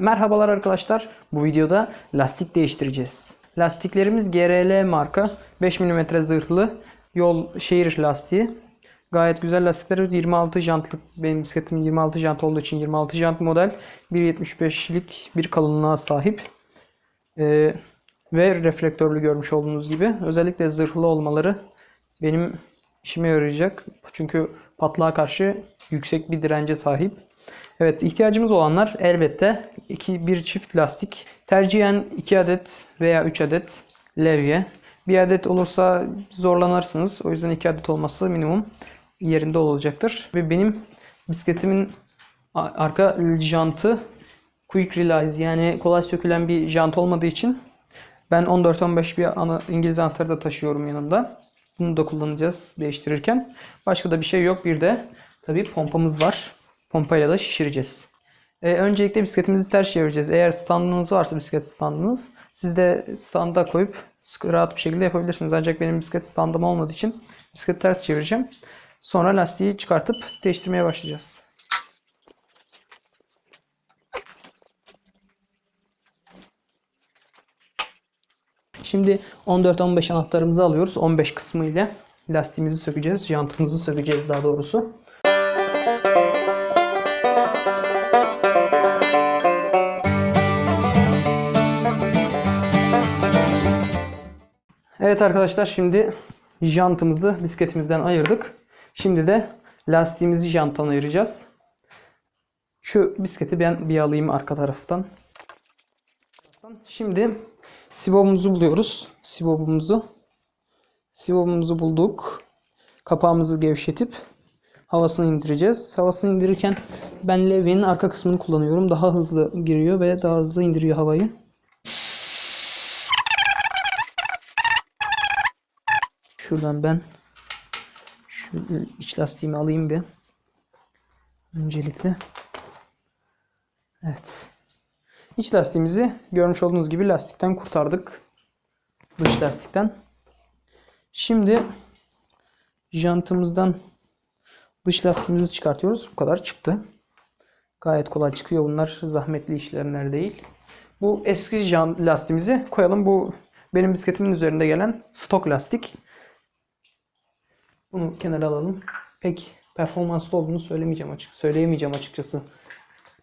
Merhabalar arkadaşlar. Bu videoda lastik değiştireceğiz. Lastiklerimiz GRL marka 5 mm zırhlı yol şehir lastiği. Gayet güzel lastikler. 26 jantlık. Benim bisikletim 26 jant olduğu için 26 jant model. 1.75'lik bir kalınlığa sahip. Ee, ve reflektörlü görmüş olduğunuz gibi. Özellikle zırhlı olmaları benim işime yarayacak. Çünkü patlağa karşı yüksek bir dirence sahip. Evet ihtiyacımız olanlar elbette iki, bir çift lastik. Tercihen 2 adet veya 3 adet levye. Bir adet olursa zorlanırsınız. O yüzden 2 adet olması minimum yerinde olacaktır. Ve benim bisikletimin arka jantı quick release yani kolay sökülen bir jant olmadığı için ben 14-15 bir ana, İngiliz anahtarı da taşıyorum yanımda. Bunu da kullanacağız değiştirirken. Başka da bir şey yok. Bir de tabii pompamız var. Pompayla da şişireceğiz. Ee, öncelikle bisikletimizi ters çevireceğiz. Eğer standınız varsa bisiklet standınız siz de standa koyup rahat bir şekilde yapabilirsiniz. Ancak benim bisiklet standım olmadığı için bisikleti ters çevireceğim. Sonra lastiği çıkartıp değiştirmeye başlayacağız. Şimdi 14-15 anahtarımızı alıyoruz. 15 kısmı ile lastiğimizi sökeceğiz. Jantımızı sökeceğiz daha doğrusu. Evet arkadaşlar şimdi jantımızı bisikletimizden ayırdık. Şimdi de lastiğimizi janttan ayıracağız. Şu bisikleti ben bir alayım arka taraftan. Şimdi sibobumuzu buluyoruz. Sibobumuzu. Sibobumuzu bulduk. Kapağımızı gevşetip havasını indireceğiz. Havasını indirirken ben levyenin arka kısmını kullanıyorum. Daha hızlı giriyor ve daha hızlı indiriyor havayı. Şuradan ben şu iç lastiğimi alayım bir. Öncelikle. Evet. İç lastiğimizi görmüş olduğunuz gibi lastikten kurtardık. Dış lastikten. Şimdi jantımızdan dış lastiğimizi çıkartıyoruz. Bu kadar çıktı. Gayet kolay çıkıyor. Bunlar zahmetli işlemler değil. Bu eski jant lastiğimizi koyalım. Bu benim bisikletimin üzerinde gelen stok lastik. Bunu kenara alalım. Pek performanslı olduğunu söylemeyeceğim açık söyleyemeyeceğim açıkçası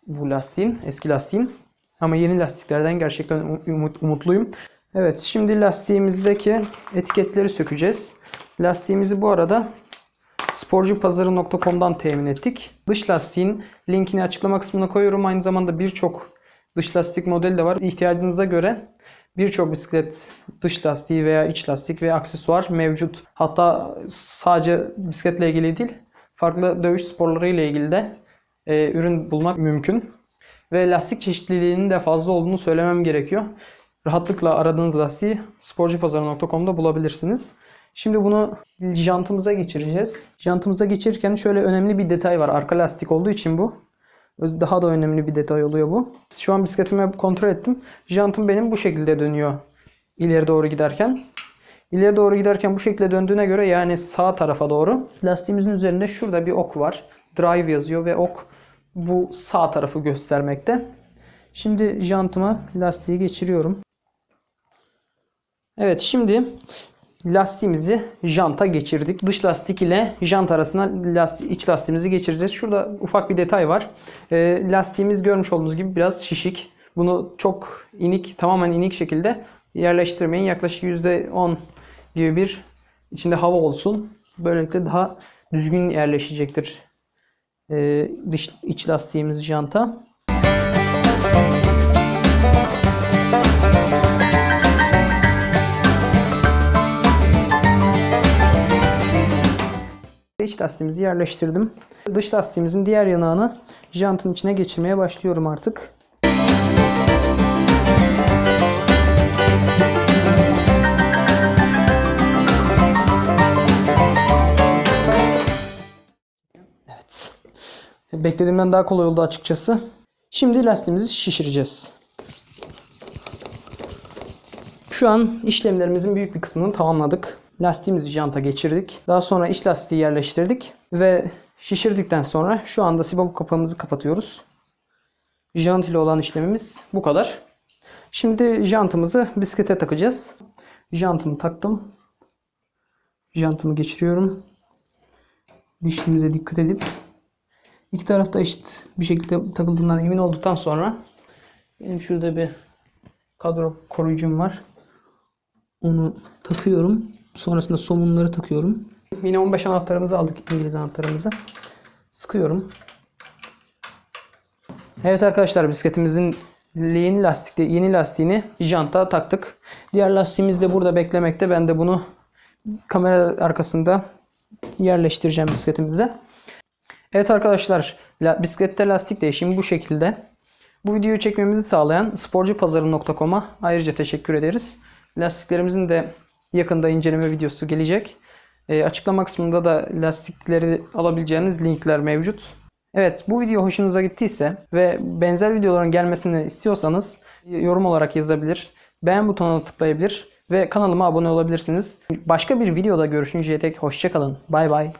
bu lastiğin, eski lastiğin. Ama yeni lastiklerden gerçekten umut, umutluyum. Evet, şimdi lastiğimizdeki etiketleri sökeceğiz. Lastiğimizi bu arada sporcupazarı.com'dan temin ettik. Dış lastiğin linkini açıklama kısmına koyuyorum. Aynı zamanda birçok dış lastik modeli de var. İhtiyacınıza göre birçok bisiklet dış lastiği veya iç lastik ve aksesuar mevcut. Hatta sadece bisikletle ilgili değil, farklı dövüş sporları ile ilgili de e, ürün bulmak mümkün. Ve lastik çeşitliliğinin de fazla olduğunu söylemem gerekiyor. Rahatlıkla aradığınız lastiği sporcupazarı.com'da bulabilirsiniz. Şimdi bunu jantımıza geçireceğiz. Jantımıza geçirirken şöyle önemli bir detay var. Arka lastik olduğu için bu. Daha da önemli bir detay oluyor bu. Şu an bisikletimi kontrol ettim. Jantım benim bu şekilde dönüyor. İleri doğru giderken. İleri doğru giderken bu şekilde döndüğüne göre yani sağ tarafa doğru. Lastiğimizin üzerinde şurada bir ok var. Drive yazıyor ve ok bu sağ tarafı göstermekte. Şimdi jantıma lastiği geçiriyorum. Evet şimdi lastiğimizi janta geçirdik. Dış lastik ile jant arasına lastik, iç lastiğimizi geçireceğiz. Şurada ufak bir detay var. E, lastiğimiz görmüş olduğunuz gibi biraz şişik. Bunu çok inik, tamamen inik şekilde yerleştirmeyin. Yaklaşık %10 gibi bir içinde hava olsun. Böylelikle daha düzgün yerleşecektir e, dış iç lastiğimiz janta. İç lastiğimizi yerleştirdim. Dış lastiğimizin diğer yanağını jantın içine geçirmeye başlıyorum artık. Evet. Beklediğimden daha kolay oldu açıkçası. Şimdi lastiğimizi şişireceğiz. Şu an işlemlerimizin büyük bir kısmını tamamladık. Lastiğimizi janta geçirdik. Daha sonra iç lastiği yerleştirdik ve şişirdikten sonra şu anda sibop kapağımızı kapatıyoruz. Jant ile olan işlemimiz bu kadar. Şimdi jantımızı bisiklete takacağız. Jantımı taktım. Jantımı geçiriyorum. Dişimize dikkat edip iki tarafta eşit bir şekilde takıldığından emin olduktan sonra benim şurada bir kadro koruyucum var. Onu takıyorum. Sonrasında somunları takıyorum. Yine 15 anahtarımızı aldık İngiliz anahtarımızı. Sıkıyorum. Evet arkadaşlar bisikletimizin yeni lastikte yeni lastiğini janta taktık. Diğer lastiğimiz de burada beklemekte. Ben de bunu kamera arkasında yerleştireceğim bisikletimize. Evet arkadaşlar la, bisiklette lastik değişimi bu şekilde. Bu videoyu çekmemizi sağlayan sporcupazarı.com'a ayrıca teşekkür ederiz. Lastiklerimizin de yakında inceleme videosu gelecek. E, açıklama kısmında da lastikleri alabileceğiniz linkler mevcut. Evet bu video hoşunuza gittiyse ve benzer videoların gelmesini istiyorsanız yorum olarak yazabilir. Beğen butonuna tıklayabilir ve kanalıma abone olabilirsiniz. Başka bir videoda görüşünceye dek hoşçakalın. Bay bay.